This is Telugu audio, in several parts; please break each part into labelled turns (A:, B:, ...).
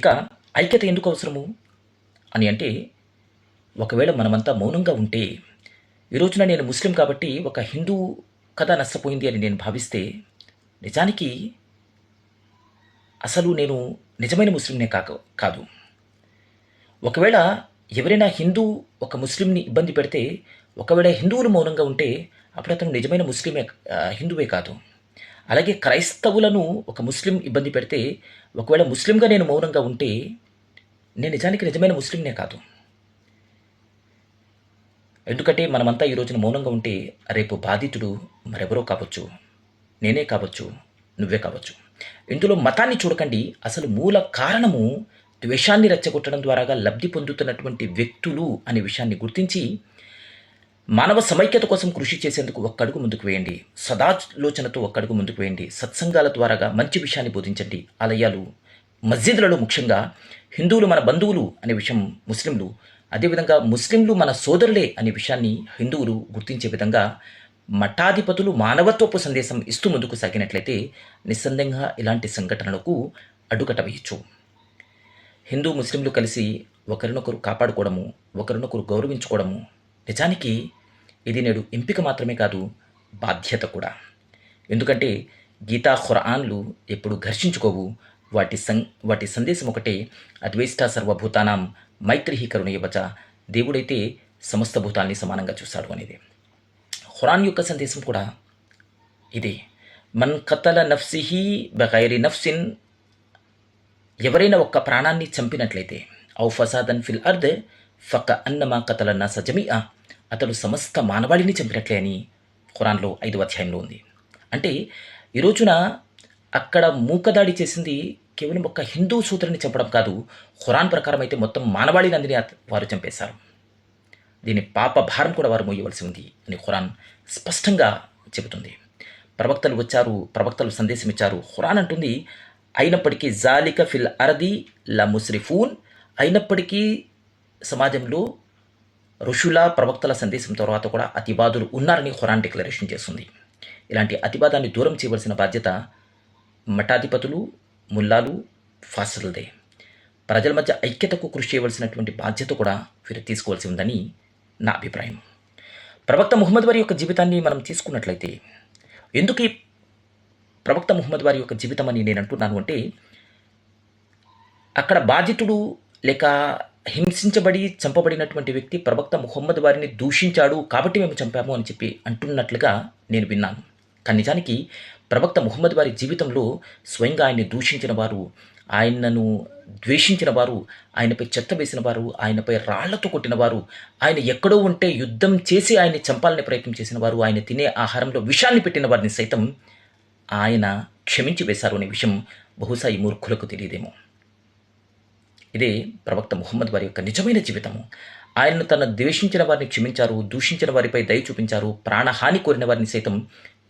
A: ఇక ఐక్యత ఎందుకు అవసరము? అని అంటే ఒకవేళ మనమంతా మౌనంగా ఉంటే ఈ రోజున నేను ముస్లిం కాబట్టి ఒక హిందూ కథ నష్టపోయింది అని నేను భావిస్తే నిజానికి అసలు నేను నిజమైన ముస్లింనే కాక కాదు. ఒకవేళ ఎవరైనా హిందూ ఒక ముస్లింని ఇబ్బంది పెడితే ఒకవేళ హిందువులు మౌనంగా ఉంటే అప్పుడు అతను నిజమైన ముస్లిమే హిందువే కాదు. అలాగే క్రైస్తవులను ఒక ముస్లిం ఇబ్బంది పెడితే ఒకవేళ ముస్లింగా నేను మౌనంగా ఉంటే నేను నిజానికి నిజమైన ముస్లింనే కాదు. ఎందుకంటే మనమంతా ఈ రోజున మౌనంగా ఉంటే రేపు బాధితుడు మరెవరో కావచ్చు నేనే కావచ్చు నువ్వే కావచ్చు. ఇందులో మతాన్ని చూడకండి. అసలు మూల కారణము ద్వేషాన్ని రెచ్చగొట్టడం ద్వారాగా లబ్ధి పొందుతున్నటువంటి వ్యక్తులు అనే విషయాన్ని గుర్తించి మానవ సమైక్యత కోసం కృషి చేసేందుకు ఒక్కడుగు ముందుకు వేయండి. సదాలోచనతో ఒక్కడుగు ముందుకు వేయండి. సత్సంగాల ద్వారాగా మంచి విషయాన్ని బోధించండి. ఆలయాలు మస్జిద్లలో ముఖ్యంగా హిందువులు మన బంధువులు అనే విషయం ముస్లింలు అదేవిధంగా ముస్లింలు మన సోదరులే అనే విషయాన్ని హిందువులు గుర్తించే విధంగా మఠాధిపతులు మానవత్వపు సందేశం ఇస్తూ ముందుకు సాగినట్లయితే నిస్సందేహంగా ఇలాంటి సంఘటనలకు అడ్డుకట్ట వేయచ్చు. హిందూ ముస్లింలు కలిసి ఒకరినొకరు కాపాడుకోవడము ఒకరినొకరు గౌరవించుకోవడము నిజానికి ఇది నేడు ఎంపిక మాత్రమే కాదు బాధ్యత కూడా. ఎందుకంటే గీతా ఖురాన్లు ఎప్పుడు ఘర్షించుకోవు. వాటి సం వాటి సందేశం ఒకటే అద్వేష్ట సర్వభూతానం మైత్రిహి కరుణయవచ దేవుడైతే సమస్త భూతాల్ని సమానంగా చూశాడు అనేది. ఖురాన్ యొక్క సందేశం కూడా ఇదే. మన్ కతల నఫ్సిహి బగైరి నఫ్సిన్ ఎవరైనా ఒక్క ప్రాణాన్ని చంపినట్లయితే ఔ ఫసాదన్ ఫిల్ అర్ద్ ఫక అన్నమా కతల నా సజమియా అతడు సమస్త మానవాళిని చంపినట్లే అని ఖురాన్లో ఐదు అధ్యాయంలో ఉంది. అంటే ఈ రోజున అక్కడ మూకదాడి చేసింది కేవలం ఒక్క హిందూ సూత్రుని చంపడం కాదు ఖురాన్ ప్రకారం అయితే మొత్తం మానవాళిని అందిని వారు చంపేశారు. దీని పాప భారం కూడా వారు మోయవలసి ఉంది అని ఖురాన్ స్పష్టంగా చెబుతుంది. ప్రవక్తలు వచ్చారు ప్రవక్తలు సందేశం ఇచ్చారు ఖురాన్ అంటుంది అయినప్పటికీ జాలిక ఫిల్ అరది ల ముస్రిఫూన్ అయినప్పటికీ సమాజంలో ఋషుల ప్రవక్తల సందేశం తర్వాత కూడా అతివాదులు ఉన్నారని ఖురాన్ డిక్లరేషన్ చేస్తుంది. ఇలాంటి అతివాదాన్ని దూరం చేయవలసిన బాధ్యత మఠాధిపతులు ముల్లాలు ఫాసలదే. ప్రజల మధ్య ఐక్యతకు కృషి చేయవలసినటువంటి బాధ్యత కూడా వీరు తీసుకోవాల్సి ఉందని నా అభిప్రాయం. ప్రవక్త ముహమ్మద్ వారి యొక్క జీవితాన్ని మనం తీసుకున్నట్లయితే ఎందుకు ఈ ప్రవక్త ముహమ్మద్ వారి యొక్క జీవితం అని నేను అంటున్నాను అంటే అక్కడ బాధితుడు లేక హింసించబడి చంపబడినటువంటి వ్యక్తి ప్రవక్త ముహమ్మద్ వారిని దూషించాడు కాబట్టి మేము చంపాము అని చెప్పి అంటున్నట్లుగా నేను విన్నాను. కానీ నిజానికి ప్రవక్త ముహమ్మద్ వారి జీవితంలో స్వయంగా ఆయన్ని దూషించిన వారు ఆయనను ద్వేషించిన వారు ఆయనపై చెత్త వేసిన వారు ఆయనపై రాళ్ళతో కొట్టిన వారు ఆయన ఎక్కడో ఉంటే యుద్ధం చేసి ఆయన్ని చంపాలని ప్రయత్నం చేసిన వారు ఆయన తినే ఆహారంలో విషాన్ని పెట్టిన వారిని సైతం ఆయన క్షమించి వేశారు అనే విషయం బహుశా ఈ మూర్ఖులకు తెలియదేమో. ఇది ప్రవక్త ముహమ్మద్ వారి యొక్క నిజమైన జీవితము. ఆయనను తన ద్వేషించిన వారిని క్షమించారు దూషించిన వారిపై దయ చూపించారు ప్రాణహాని కోరిన వారిని సైతం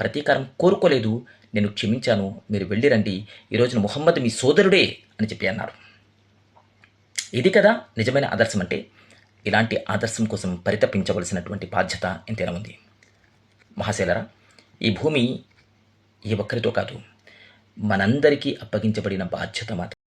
A: ప్రతీకారం కోరుకోలేదు నేను క్షమించాను మీరు వెళ్ళిరండి ఈ రోజున ముహమ్మద్ మీ సోదరుడే అని చెప్పి అన్నారు. ఇది కదా నిజమైన ఆదర్శం అంటే ఇలాంటి ఆదర్శం కోసం పరితపించవలసినటువంటి బాధ్యత ఎంతైనా ఉంది. మహాశైలరా ఈ భూమి ఏ ఒక్కరితో కాదు మనందరికీ అప్పగించబడిన బాధ్యత మాత్రం